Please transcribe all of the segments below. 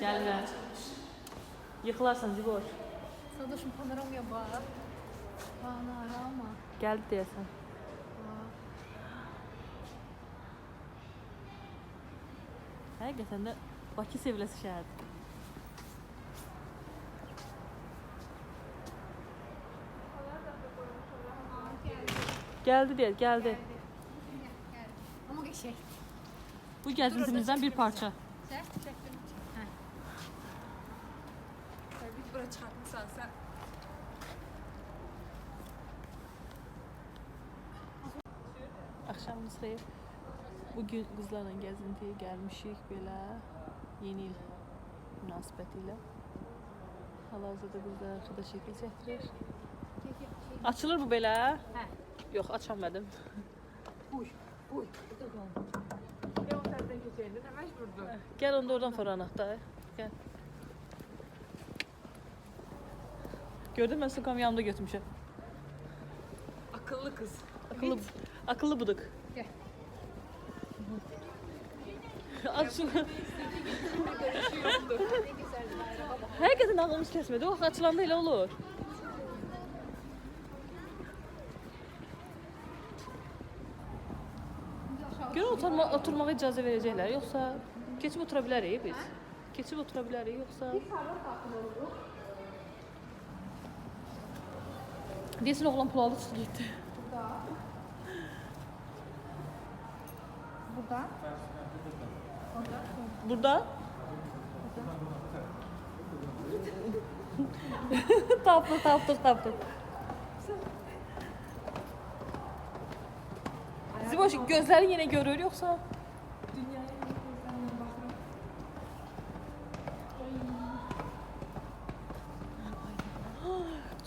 Gəlmə. Yıxılarsan Zibor. Sadoşum panoramaya bak. Panorama. Gəldi deyəsən. Həqiqətən də Bakı seviləsi şəhərdir. Gəldi deyək, gəldi. Ama şey. Bu gəzintimizdən bir parça. Sen çektim. Biz bura çıxartmısan sən. Axşamınız xeyir. Bugün qızlarla gəzintiyə gəlmişik belə yeni il münasibətilə. Hal-hazırda burada arkadaş şəkil çəkdirir. Açılır bu belə? Hə. Yox, açamadım. Uy, uy. Ya o tərəfdən keçəyində nə məcburdur? Gəl onda oradan fırlanaq da. Gəl. Gördün mü? Sukam yanımda götürmüşəm. Akıllı qız. Akıllı, akıllı buduk. Gel. Aç şunu. Həqiqətən ağlımız kəsmədi. O açılanda elə olur. Görə oturma, oturmağa icazə verəcəklər, yoxsa keçib otura bilərik biz? Keçib otura bilərik, yoxsa Deyəsən oğlan pul aldı, çıxdı getdi. Burada. Burada? tapdı, tapdı, tapdı. Ziboş gözlərin yenə görür yoxsa?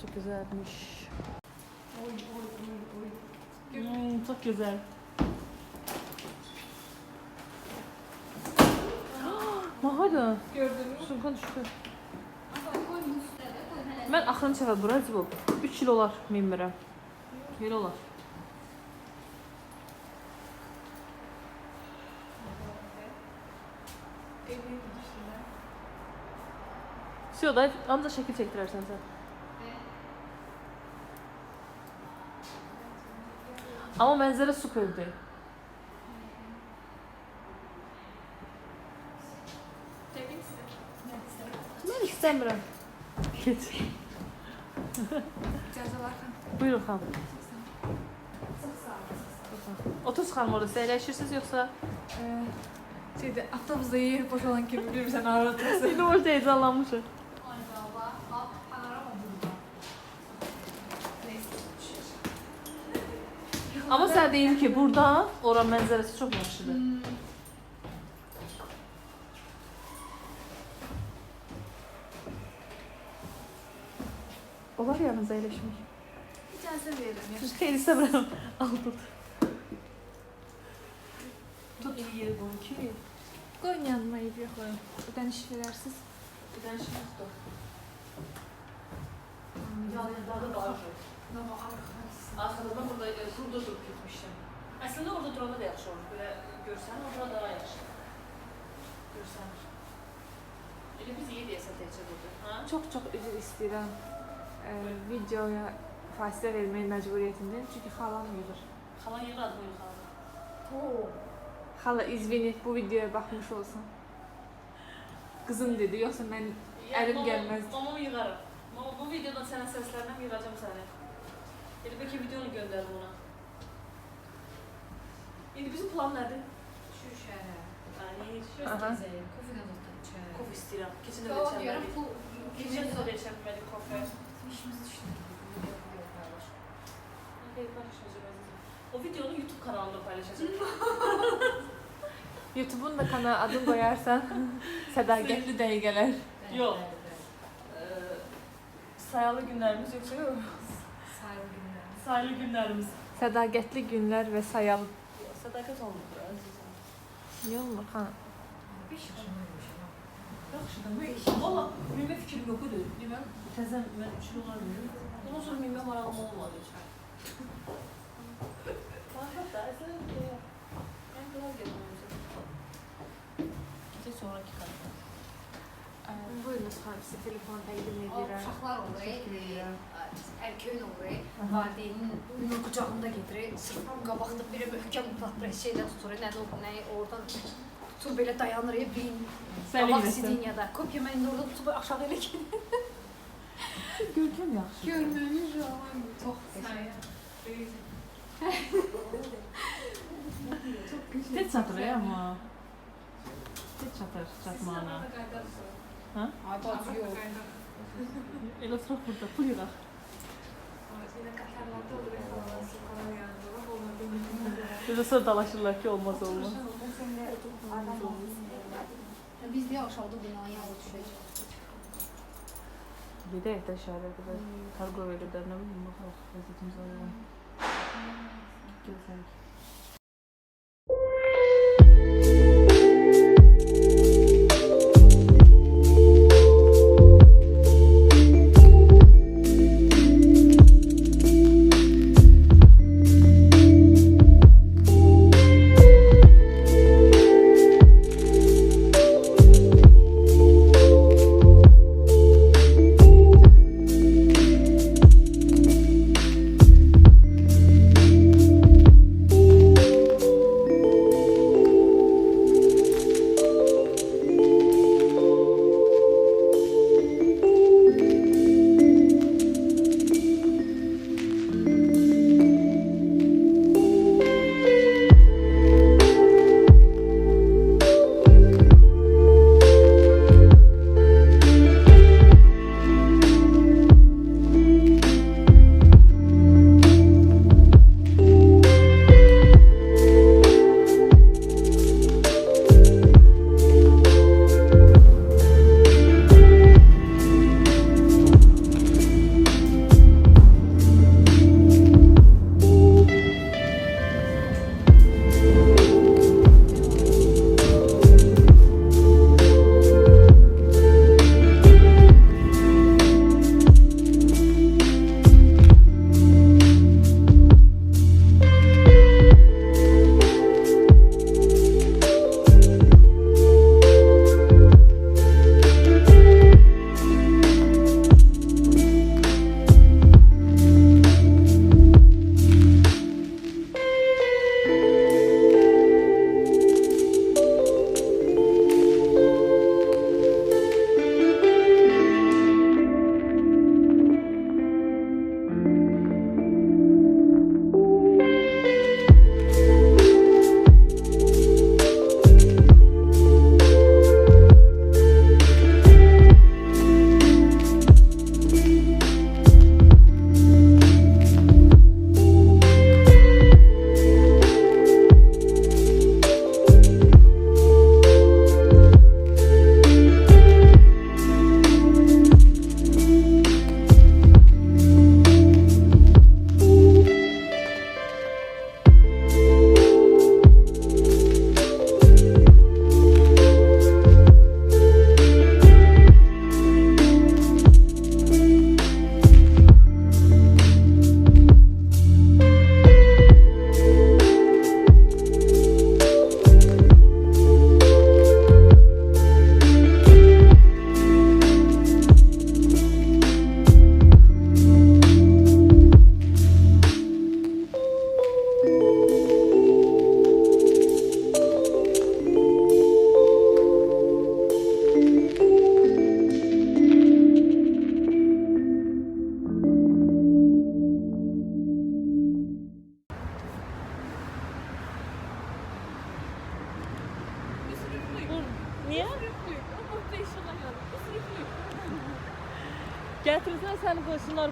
Çok güzelmiş. Oy, oy, oy, oy. Hmm, çok güzel. Mahaydı. Gördün mü? Sumkan düştü. Ben axırıncı səfər bura Zibo. 3 il olar minmirəm. Elə olar. Elini düşdülər. Sio da ancaq şəkil çəkdirərsən sən. Çəkin sizə. Mən istəmirəm. Geç. İcazə varsa. Buyurun xanım. Otur xanım orada səyləşirsiniz yoxsa? Ee, şeydə, avtobusda yer boş olan kimi bilirsən ağrıtırsın. İndi orada heyecanlanmışım. Panorama burada. Amma sənə deyim ki, burada ora mənzərəsi çox yaxşıdır. Olar yanınıza əyləşmək. İcazə verirəm. ya. Siz xeyli istəmirəm. Al tut. Tut iyi yeri qoy ki. Qoyun yanıma ev yoxlayın. Ödəniş verərsiz. Ödənişimiz də. Yanında var. Nova arxası. Ben burada e, burada durub getmişdim. Əslində orada duranda da yaxşı olur. Belə görsən, orada daha yaxşı. Görsən. Elə biz iyi deyəsən təkcə burada. Ha? Çox çox üzr istəyirəm. Ee, videoya fasilə vermək məcburiyyətindəyim çünki xalam yığır. Xalan yığır adını yuxarı. Xala izvini bu videoya baxmış olsun. Qızım dedi, yoxsa mən Əlim gəlməzdi. Mamamı yığarım. Mama bu videodan sənə səslənəm, yığacam səni. Bəlkə videonu göndərim ona. İndi bizim plan nədir? Şuşərə. Yani Aha. Kofe qazatacaq. kofe istəyirəm. Keçən də Tamam diyorum. içəmədik. Bu Keçən də içəmədik kofe. İşimiz əzizim. O videonu YouTube kanalında paylaşacağım. YouTube'un da kanal adını qoyarsan sədaqətli dəqiqələr. Yox. Ee, sayalı günlərimiz yoxsa yox? Sayılı günlərimiz. Sədaqətli günlər və sayalı. Sədaqət olmur əzizim. Niyə olmur şey olmamışam. Yaxşıdır. Mən valla bilmə fikrim yox idi. Deməm təzə mən 3 il olar dedim. Ondan sonra bilmə marağım olmadı heç. Hatta əslində mən qulaq getməyəcəm. Gecə sonraki kanalda. Size telefon təqdim O edirəm. uşaqlar olur, edirəm. erköyün olur, valideynin onun qucağında getirir, sırf qabaqda biri möhkəm patres şeylə tutur, nə də o, nə oradan tutur belə dayanır, ya, beyin qabaq eləsən. sidiyada. Kopya mən orada tutub aşağı elə ki. Görkəm yaxşı. Görməmiş olan çox qəşəng. Tez çatır ya amma. Tez çatır çatmağına. Ay bacı yox. Elə oturaq burada, pul yığaq. Bizə sonra dalaşırlar ki, olmaz olmaz. Biz deyə aşağıda binaya düşəcək. Gedək də şəhərə qədər. Kargo qədər nə bilim, baxaq, vəziyyətimiz var. Gözəl.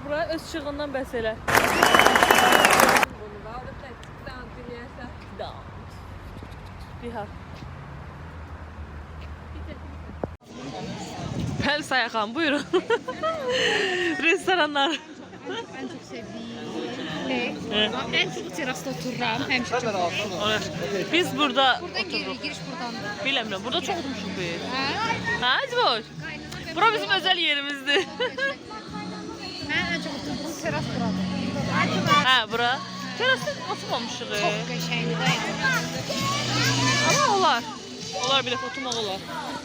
Bura, öz çığından bəs elə. Da. Biha. Pel Sayakan buyurun. Restoranlar. En çok sevdiğim en çok terasta otururam. Həmişə çox. Olur. Biz burada Buradan gir, giriş buradandır. bilemiyorum. Burada çok oturmuşuk biz. Hə? Zboş? Qaynana Bura bizim özel yerimizdi. Teras buradır. ha bura. Terasta oturmamışıq. Çox qəşəngdir. Ama olar. Olar bile oturmaq olar. Qaynana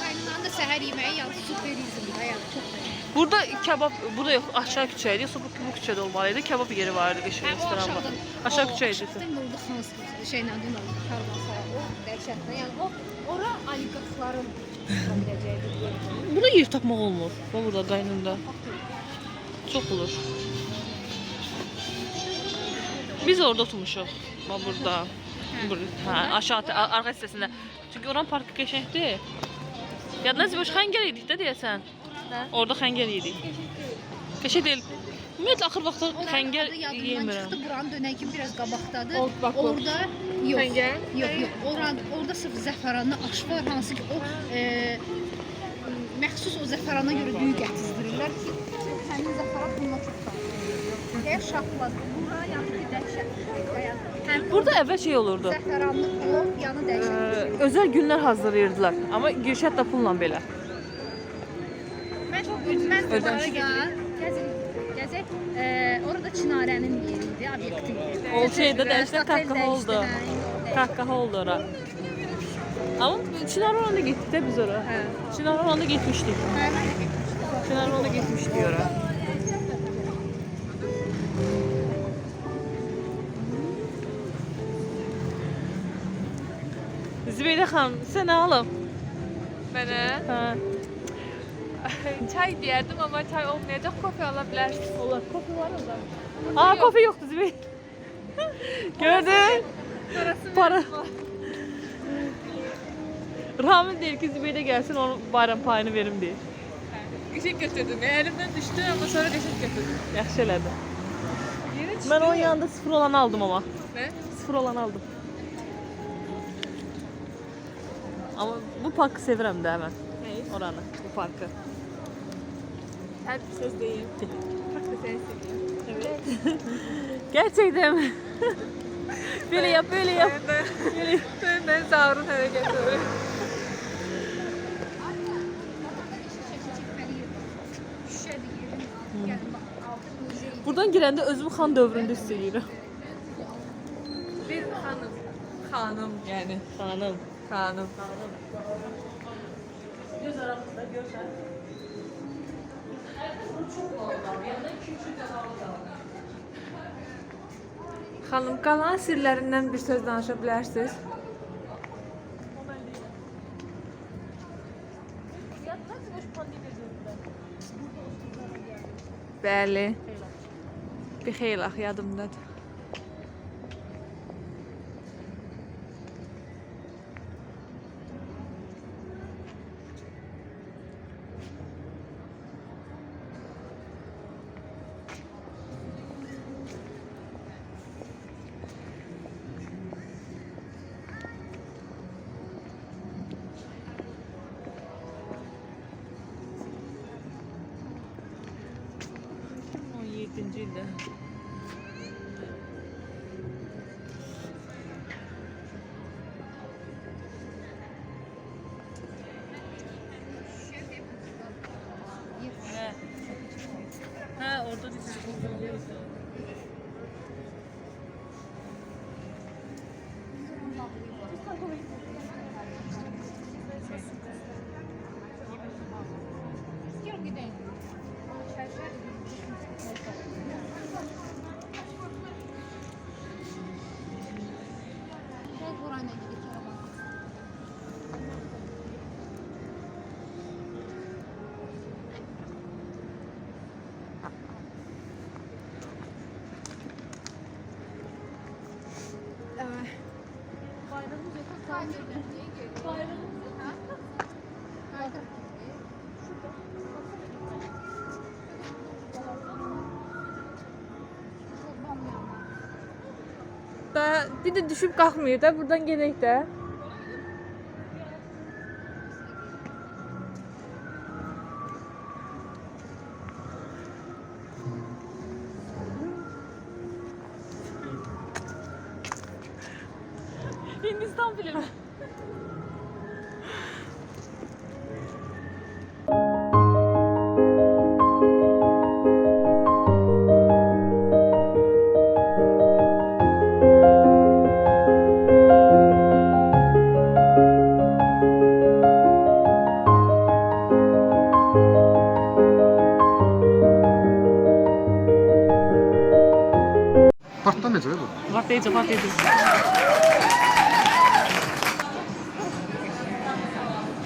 Qaynananın da səhər yeməyi yəni superizmdə, yəni çox bəyəndim. Burada kebap, burada yok aşağı küçeydi. Yoksa bu, bu küçede olmalıydı. Kebap yeri vardı bir şey restoran var. Aşağı küçeydi. Aşağıdan yolda xans şeylə dün oldu, karvansara. O dəhşətli. Yəni o ora oliqarxların çıxa biləcəyi bir yer. Burada yer tapmaq olmur. Bax burada qaynında. Çox olur. Biz orada oturmuşuq. Bax burada. Burada. Hə, aşağı arxa hissəsində. Çünki oranın parkı qəşəngdir. Yadınız boş xəngəl idik də deyəsən. Orada xəngəl yedik. Qəşəng deyil. Ümumiyyətlə axır vaxtda Onların xəngəl yemirəm. çıxdı. Buranın dönən kimi biraz qabaqdadır. Old Bakor. Orada yox. Xəngəl? Yox, yox. Oran orada sırf zəfəranlı aş var, hansı ki o e, məxsus o zəfərana görə düyü gətizdirirlər ki, zəfəran bununla çox fərqlidir. Eğer şahbaz, bura yanı ki dəhşətli. Yəni Burada əvvəl şey olurdu. zəfəranlı plov yanı Ee, dəhşətli. özəl günlər hazırlayırdılar. Amma giriş hətta pulla belə. Mən mən Ödəniş. oraya gəzək. E, orada Çinarənin yeriydi, obyektin yeri. O şeydə qahqaha dəyişdi, oldu. Qahqaha oldu ora. Amma Çınar olanda getdik də biz ora. Hə. Çınar də getmişdim. Çınar olanda getmişdik ora. Zübeydə xanım, sən nə alım? Mənə Hə. çay deyərdim, amma çay olmayacaq, kofe ala bilərsiz. Olar, kofe var orada. Aa, kofe yoxdur Zübeydə. Gördün? Para. Rahmin deyir ki, Zübeydə gəlsin, onun bayram payını verim deyir. Qəşəng götürdüm. Əlimdən düşdü, amma sonra qəşəng götürdüm. Yaxşı elədi. Mən onun yanında sıfır olanı aldım ama. Nə? Sıfır olanı aldım. Ama bu parkı sevirəm də mən. Nəyi? Oranı, bu parkı. Hər bir söz deyim. Bak da səni seviyorum. Evet. Gerçekten mi? böyle yap, böyle yap. Böyle. Ben, Zavrun altı muzey. Buradan girəndə özümü xan dövründə hiss edirəm. Bir xanım. Xanım yəni. Xanım. Xanım. Göz aramızda görsən. Xanım, qalan sirlərindən bir söz danışa bilərsiniz? Bəli. Bir xeyli ax yadımdadır. değil de. Da bir də düşüb qalxmıyor da, buradan gedək də. Patlayıcı, patlayıcı.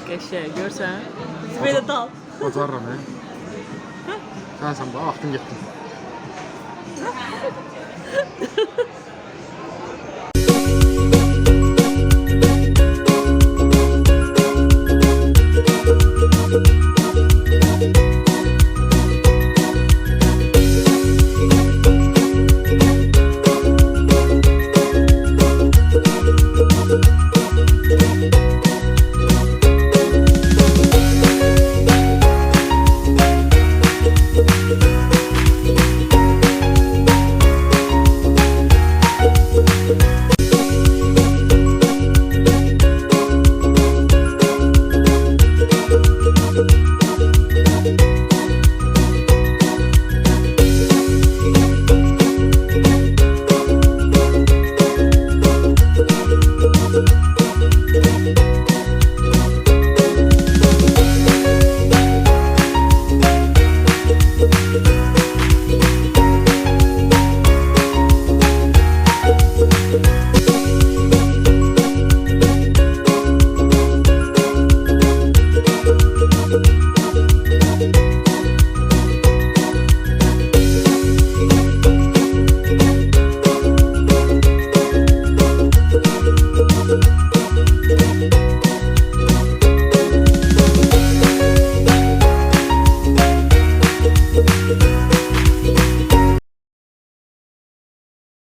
Qəşəng, görsən? Belə dal. Bacarıram, he. Sen sen bak, aktın gittin.